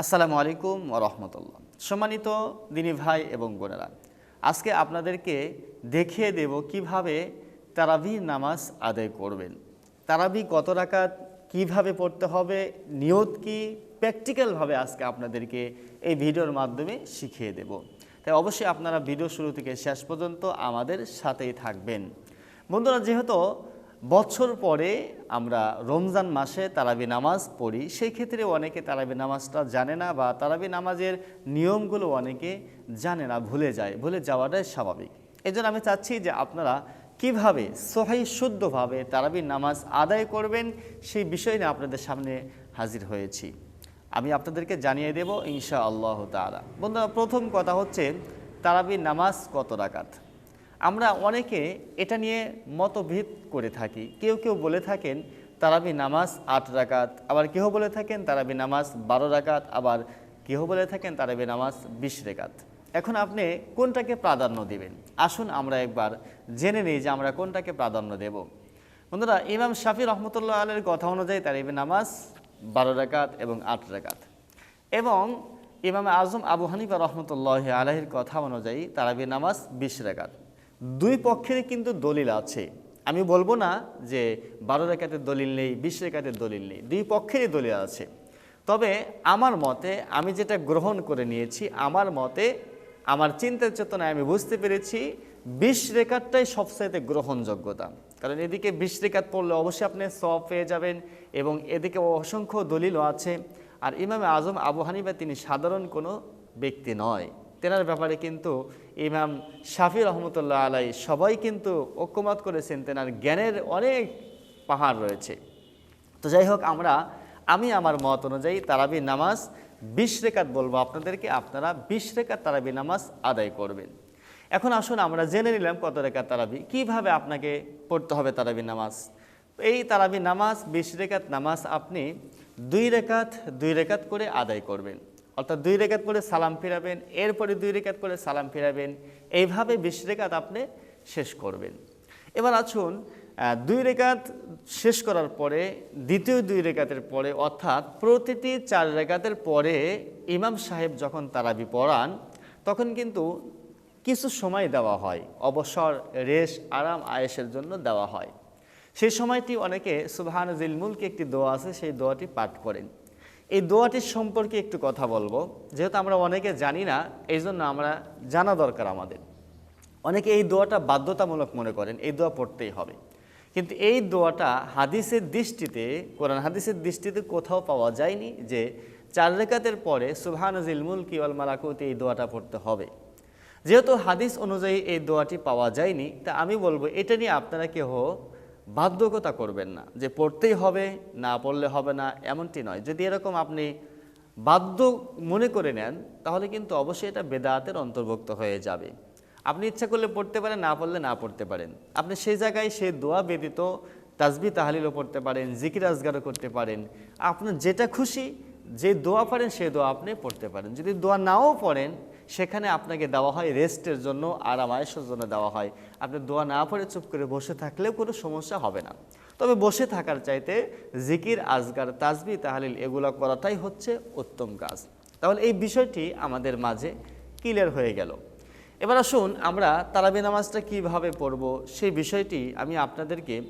আসসালামু আলাইকুম রহমতুল্লাহ। সম্মানিত দিনী ভাই এবং বোনেরা, আজকে আপনাদেরকে দেখিয়ে দেব কীভাবে তারাবি নামাজ আদায় করবেন। তারাবি কত রাকাত, কীভাবে পড়তে হবে, নিয়ত কি প্র্যাকটিক্যালভাবে আজকে আপনাদেরকে এই ভিডিওর মাধ্যমে শিখিয়ে দেব। তাই অবশ্যই আপনারা ভিডিও শুরু থেকে শেষ পর্যন্ত আমাদের সাথেই থাকবেন। বন্ধুরা, যেহেতু বছর পরে আমরা রমজান মাসে তারাবি নামাজ পড়ি। সেই ক্ষেত্রে অনেকে তারাবি নামাজটা জানে না বা তারাবি নামাজের নিয়মগুলো অনেকে জানে না, ভুলে যায়। ভুলে যাওয়াটাই স্বাভাবিক। এই আমি চাচ্ছি যে আপনারা কীভাবে সহাই শুদ্ধভাবে তারাবি নামাজ আদায় করবেন সেই বিষয় নিয়ে আপনাদের সামনে হাজির হয়েছি। আমি আপনাদেরকে জানিয়ে দেব ইনশা আল্লাহ তালা বন্ধুরা, প্রথম কথা হচ্ছে তারাবি নামাজ কত রাকাত? আমরা অনেকে এটা নিয়ে মতভেদ করে থাকি। কেউ কেউ বলে থাকেন, তারাবি নামাজ আট রাকাত, আবার কেউ বলে থাকেন, তারাবি নামাজ বারো রাকাত, আবার কেউ বলে থাকেন, তারাবি নামাজ বিশ রেকাত। এখন আপনি কোনটাকে প্রাধান্য দিবেন? আসুন আমরা একবার জেনে নিই যে আমরা কোনটাকে প্রাধান্য দেব। বন্ধুরা, ইমাম শাফি রহমতুল্লাহ আলের কথা অনুযায়ী তারাবি নামাজ বারো রাকাত এবং আট রাকাত। এবং ইমাম আজম আবু হানিফা রহমতুল্লাহ আলহির কথা অনুযায়ী তারাবি নামাজ বিশ রেখাত দুই পক্ষেরই কিন্তু দলিল আছে। আমি বলব না যে বারো রেখাতের দলিল নেই, বিশ রেখাতের দলিল নেই, দুই পক্ষেরই দলিল আছে। তবে আমার মতে আমি যেটা গ্রহণ করে নিয়েছি, আমার মতে আমার চিন্তার চেতনায় আমি বুঝতে পেরেছি, বিশ রেখাতটাই সবচাইতে গ্রহণযোগ্যতা। কারণ এদিকে বিশ রেখাত পড়লে অবশ্যই আপনি সব পেয়ে যাবেন এবং এদিকে অসংখ্য দলিলও আছে। আর ইমামে আজম আবু হানিফা তিনি সাধারণ কোনো ব্যক্তি নয়। তেনার ব্যাপারে কিন্তু ইমাম শাফি রহমতুল্লাহ আলাই সবাই কিন্তু ঐক্যমত করেছেন, তেনার জ্ঞানের অনেক পাহাড় রয়েছে। তো যাই হোক, আমরা, আমি আমার মত অনুযায়ী তারাবি নামাজ বিশ রেখাত বলব আপনাদেরকে, আপনারা বিশ রেখাত তারাবি নামাজ আদায় করবেন। এখন আসুন, আমরা জেনে নিলাম কত রেখাত তারাবি। কীভাবে আপনাকে পড়তে হবে তারাবি নামাজ? এই তারাবি নামাজ, বিশ রেখাত নামাজ আপনি দুই রেখাত দুই রেখাত করে আদায় করবেন। অর্থাৎ দুই রেখাত করে সালাম ফিরাবেন, এরপরে দুই রেখাত করে সালাম ফিরাবেন, এইভাবে বিশ রেখাত আপনি শেষ করবেন। এবার আসুন দুই রেখাত শেষ করার পরে, দ্বিতীয় দুই রেখাতের পরে, অর্থাৎ প্রতিটি চার রেখাতের পরে ইমাম সাহেব যখন তারাবি পড়ান, তখন কিন্তু কিছু সময় দেওয়া হয়। অবসর, রেশ, আরাম আয়েসের জন্য দেওয়া হয়। সেই সময়টি অনেকে সুবহান জিল মুলকে একটি দোয়া আছে, সেই দোয়াটি পাঠ করেন। এই দোয়াটির সম্পর্কে একটু কথা বলব। যেহেতু আমরা অনেকে জানি না এই জন্য আমরা জানা দরকার আমাদের। অনেকে এই দোয়াটা বাধ্যতামূলক মনে করেন, এই দোয়া পড়তেই হবে। কিন্তু এই দোয়াটা হাদিসের দৃষ্টিতে, কোরআন হাদিসের দৃষ্টিতে কোথাও পাওয়া যায়নি যে চার রেখাতের পরে সুবহান জিলমুল কিওয়াল মালাকুতে এই দোয়াটা পড়তে হবে। যেহেতু হাদিস অনুযায়ী এই দোয়াটি পাওয়া যায়নি, তা আমি বলব, এটা নিয়ে আপনারা কেউ বাধ্যকতা করবেন না যে পড়তেই হবে, না পড়লে হবে না, এমনটি নয়। যদি এরকম আপনি বাধ্য মনে করে নেন, তাহলে কিন্তু অবশ্যই এটা বেদাতের অন্তর্ভুক্ত হয়ে যাবে। আপনি ইচ্ছা করলে পড়তে পারেন, না পড়লে না পড়তে পারেন। আপনি সেই জায়গায় সেই দোয়া ব্যতীত তাজবি তাহালিলও পড়তে পারেন, জিকির আজগারও করতে পারেন। আপনার যেটা খুশি, যে দোয়া পারেন সেই দোয়া আপনি পড়তে পারেন। যদি দোয়া নাও পড়েন সেখানে আপনাকে দেওয়া হয় রেস্টের জন্য আরাম আয়েসের জন্য দেওয়া হয়। আপনি দোয়া না পড়ে চুপ করে বসে থাকলেও কোনো সমস্যা হবে না। তবে বসে থাকার চাইতে জিকির, আজগার, তাজবি, তাহালিল এগুলো করাটাই হচ্ছে উত্তম কাজ। তাহলে এই বিষয়টি আমাদের মাঝে ক্লিয়ার হয়ে গেল। এবার আসুন আমরা তারাবি নামাজটা কীভাবে পড়ব সেই বিষয়টি আমি আপনাদেরকে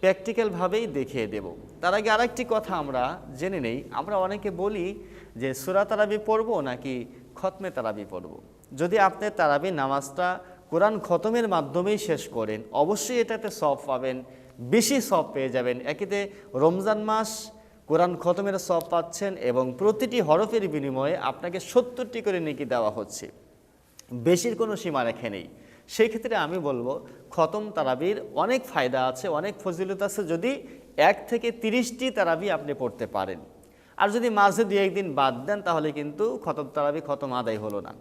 প্র্যাকটিক্যালভাবেই দেখিয়ে দেব। তার আগে আরেকটি কথা আমরা জেনে নেই। আমরা অনেকে বলি যে সুরা তারাবি পড়ব নাকি খতমে তারাবি পড়ব। যদি আপনি তারাবি নামাজটা কোরআন খতমের মাধ্যমেই শেষ করেন, অবশ্যই এটাতে সব পাবেন, বেশি সব পেয়ে যাবেন। একেতে রমজান মাস কোরআন খতমের সব পাচ্ছেন এবং প্রতিটি হরফের বিনিময়ে আপনাকে সত্তরটি করে নেকি দেওয়া হচ্ছে। বেশির কোনো সীমা রেখে নেই। সেক্ষেত্রে আমি বলব, খতম তারাবির অনেক ফায়দা আছে, অনেক ফজিলত আছে যদি এক থেকে তিরিশটি তারাবি আপনি পড়তে পারেন। আর যদি মাঝে দু একদিন বাদ দেন, তাহলে কিন্তু খতম তারাবি খতম আদায় হলো না।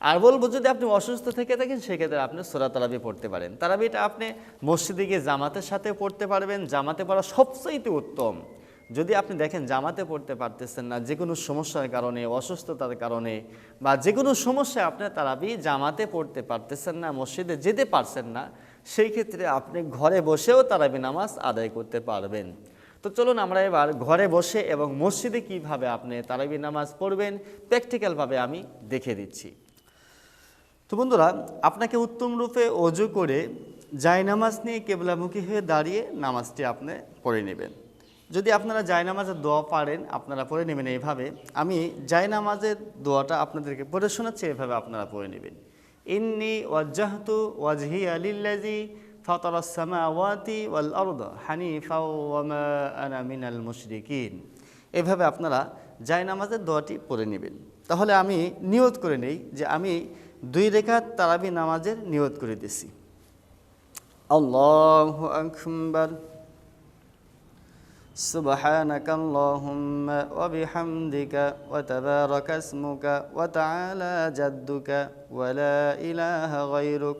আর বলব, যদি আপনি অসুস্থ থেকে থাকেন, সেক্ষেত্রে আপনি সোরা তারাবি পড়তে পারেন। তারাবিটা আপনি মসজিদে গিয়ে জামাতের সাথে পড়তে পারবেন। জামাতে পড়া সবচাইতে উত্তম। যদি আপনি দেখেন জামাতে পড়তে পারতেছেন না, যে কোনো সমস্যার কারণে, অসুস্থতার কারণে, বা যে কোনো সমস্যায় আপনি তারাবি জামাতে পড়তে পারতেছেন না, মসজিদে যেতে পারছেন না, সেই ক্ষেত্রে আপনি ঘরে বসেও তারাবি নামাজ আদায় করতে পারবেন। তো চলুন আমরা এবার ঘরে বসে এবং মসজিদে কীভাবে আপনি তারাবি নামাজ পড়বেন প্র্যাকটিক্যালভাবে আমি দেখে দিচ্ছি। তো বন্ধুরা, আপনাকে উত্তম রূপে অজু করে জায়নামাজ নিয়ে কেবলামুখী হয়ে দাঁড়িয়ে নামাজটি আপনি পড়ে নেবেন। যদি আপনারা জায়নামাজের দোয়া পারেন, আপনারা পড়ে নেবেন এইভাবে আমি জায়নামাজের দোয়াটা আপনাদেরকে পড়ে শোনাচ্ছি, এভাবে আপনারা পড়ে নেবেন। ইন্নি ওয়াজ্জাহতু ওয়াজহি আলিল্লাজি ফাতার সামাওয়াতি ওয়াল আরদ হানিফা ওয়া মা আনা মিনাল মুশরিকিন এভাবে আপনারা জায়নামাজের দোয়াটি পড়ে নেবেন তাহলে আমি নিয়ত করে নেই যে আমি দুই রেখাত তারাবি নামাজের নিয়ত করে দিছি আল্লাহু আকবার سبحانك اللهم وبحمدك وتبارك اسمك وتعالى جدك ولا إله غيرك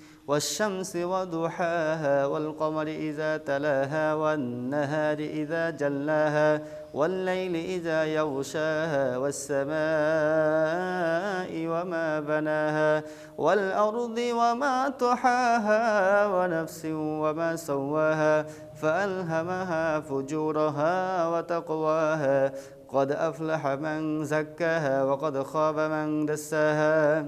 والشمس وضحاها والقمر إذا تلاها والنهار إذا جلاها والليل إذا يغشاها والسماء وما بناها والأرض وما طحاها ونفس وما سواها فألهمها فجورها وتقواها قد أفلح من زكاها وقد خاب من دساها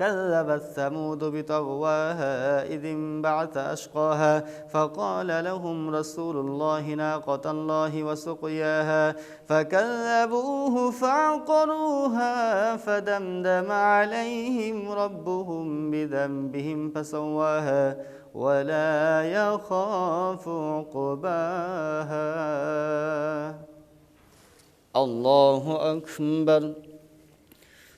كذبت ثمود بطغواها إذ انبعث أشقاها فقال لهم رسول الله ناقة الله وسقياها فكذبوه فعقروها فدمدم عليهم ربهم بذنبهم فسواها ولا يخاف عقباها. الله أكبر.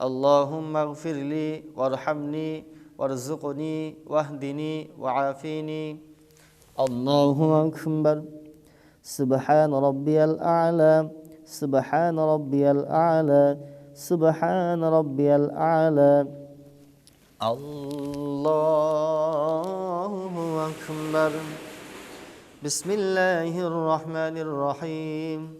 اللهم اغفر لي وارحمني وارزقني واهدني وعافيني. الله أكبر. سبحان ربي الأعلى سبحان ربي الأعلى سبحان ربي الأعلى. الله أكبر. بسم الله الرحمن الرحيم.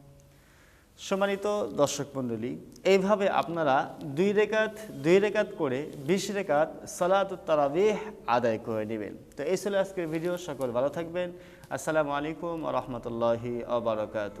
সম্মানিত দর্শক মণ্ডলী, এইভাবে আপনারা দুই রেখাত দুই রেখাত করে বিশ রেখাত সালাত তারাবিহ আদায় করে নেবেন। তো এই ছিল আজকের ভিডিও, সকল ভালো থাকবেন। আসসালামু আলাইকুম রহমতুল্লাহি আবরকাত